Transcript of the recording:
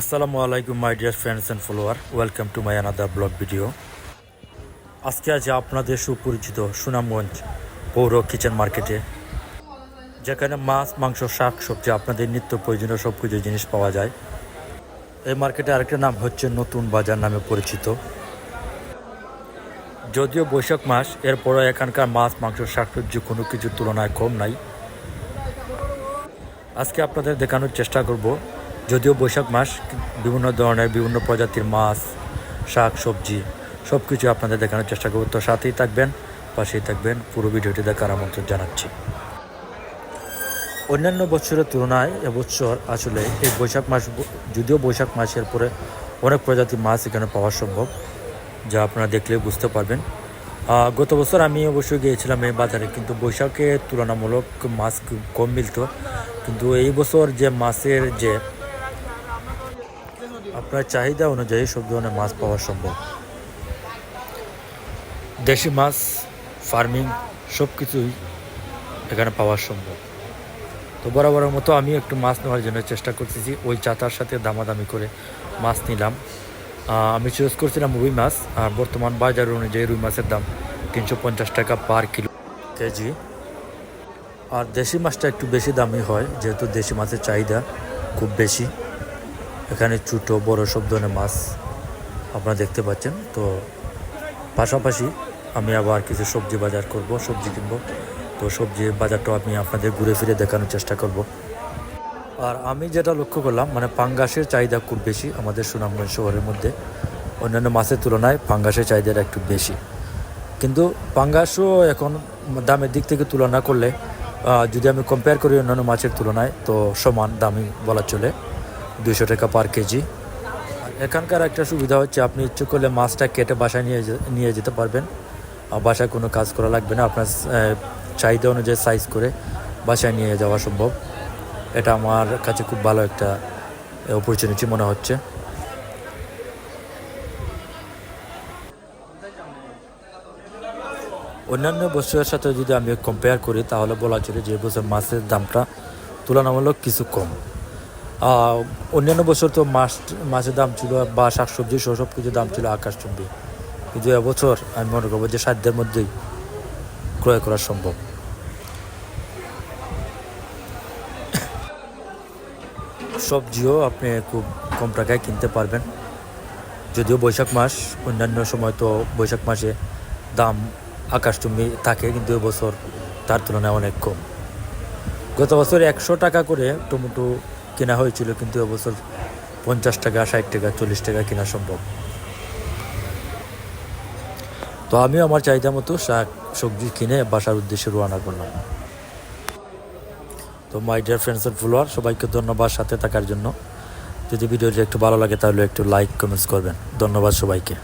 আসসালামু আলাইকুম my dear friends and follower welcome to my another blog video আজকে আছে আপনাদের সুপরিচিত সুনামগঞ্জ পৌর কিচেন মার্কেটে, যেখানে মাছ, মাংস, শাক, সবজি, আপনাদের নিত্য প্রয়োজনীয় সব কিছু জিনিস পাওয়া যায়। এই মার্কেটে আরেকটা নাম হচ্ছে নতুন বাজার নামে পরিচিত। যদিও বৈশাখ মাস, এরপরও এখানকার মাছ, মাংস, শাক, সবজি কোনো কিছুর তুলনায় কম নাই। আজকে আপনাদের দেখানোর চেষ্টা করব যদিও বৈশাখ মাস বিভিন্ন ধরনের বিভিন্ন প্রজাতির মাছ, শাক, সবজি সব কিছু আপনাদের দেখানোর চেষ্টা করব। তো সাথেই থাকবেন, পাশেই থাকবেন। পুরো ভিডিওটি দেখার আমন্ত্রণ জানাচ্ছি। অন্যান্য বছরের তুলনায় এবছর আসলে এই বৈশাখ মাস যদিও বৈশাখ মাসের পরে অনেক প্রজাতির মাছ এখানে পাওয়া সম্ভব, যা আপনারা দেখলে বুঝতে পারবেন। গত বছর আমি অবশ্যই গিয়েছিলাম এই বাজারে, কিন্তু বৈশাখে তুলনামূলক মাছ কম মিলতো। কিন্তু এই বছর যে মাছের যে আপনার চাহিদা অনুযায়ী সব ধরনের মাছ পাওয়া সম্ভব। দেশি মাছ, ফার্মিং সব কিছুই এখানে পাওয়া সম্ভব। তো বরাবরের মতো আমি একটু মাছ নেওয়ার জন্য চেষ্টা করতেছি। ওই চাতার সাথে দামাদামি করে মাছ নিলাম। আমি চুজ করছিলাম রুই মাছ, আর বর্তমান বাজার অনুযায়ী রুই মাছের দাম তিনশো পঞ্চাশ টাকা পার কিলো কেজি। আর দেশি মাছটা একটু বেশি দামি হয়, যেহেতু দেশি মাছের চাহিদা খুব বেশি। এখানে ছোটো বড় সব ধরনের মাছ আপনারা দেখতে পাচ্ছেন। তো পাশাপাশি আমি আবার কিছু সবজি বাজার করব, সবজি কিনবো। তো সবজি বাজারটাও আমি আপনাদের ঘুরে ফিরে দেখানোর চেষ্টা করব। আর আমি যেটা লক্ষ্য করলাম মানে পাঙ্গাসের চাহিদা খুব বেশি আমাদের সুনামগঞ্জ শহরের মধ্যে। অন্যান্য মাছের তুলনায় পাঙ্গাসের চাহিদাটা একটু বেশি। কিন্তু পাঙ্গাসও এখন দামের দিক থেকে তুলনা করলে যদি আমি কম্পেয়ার করি অন্যান্য মাছের তুলনায়, তো সমান দামি বলা চলে। দুশো টাকা পার কেজি এখানকার একটা সুবিধা হচ্ছে আপনি ইচ্ছে করলে মাছটা কেটে বাসায় নিয়ে নিয়ে যেতে পারবেন। বাসায় কোনো কাজ করা লাগবে না, আপনার চাহিদা অনুযায়ী সাইজ করে বাসায় নিয়ে যাওয়া সম্ভব। এটা আমার কাছে খুব ভালো একটা অপরচুনিটি মনে হচ্ছে। অন্যান্য বছরের সাথে যদি আমি কম্পেয়ার করি, তাহলে বলা চলে যে বছর মাছের দামটা তুলনামূলক কিছু কম। অন্যান্য বছর তো মাছ, মাছের দাম ছিল বা শাকসবজি সব কিছু দাম ছিল আকাশচুম্বী। কিন্তু এবছর আমি মনে করব যে সাধ্যের মধ্যেই ক্রয় করা সম্ভব। সবজিও আপনি খুব কম টাকায় কিনতে পারবেন। যদিও বৈশাখ মাস, অন্যান্য সময় তো বৈশাখ মাসে দাম আকাশচুম্বী থাকে, কিন্তু এবছর তার তুলনায় অনেক কম। গত বছর একশো টাকা করে টমেটো কেনা হয়েছিল, কিন্তু এবছর পঞ্চাশ টাকা, ষাট টাকা, চল্লিশ টাকা কেনা সম্ভব। তো আমিও আমার চাহিদা মতো শাক, সবজি কিনে বাসার উদ্দেশ্যে রওনা করলাম। তো মাই ডিয়ার ফ্রেন্ডস ফলোয়ার সবাইকে ধন্যবাদ সাথে থাকার জন্য। যদি ভিডিওটি একটু ভালো লাগে, তাহলে একটু লাইক কমেন্টস করবেন। ধন্যবাদ সবাইকে।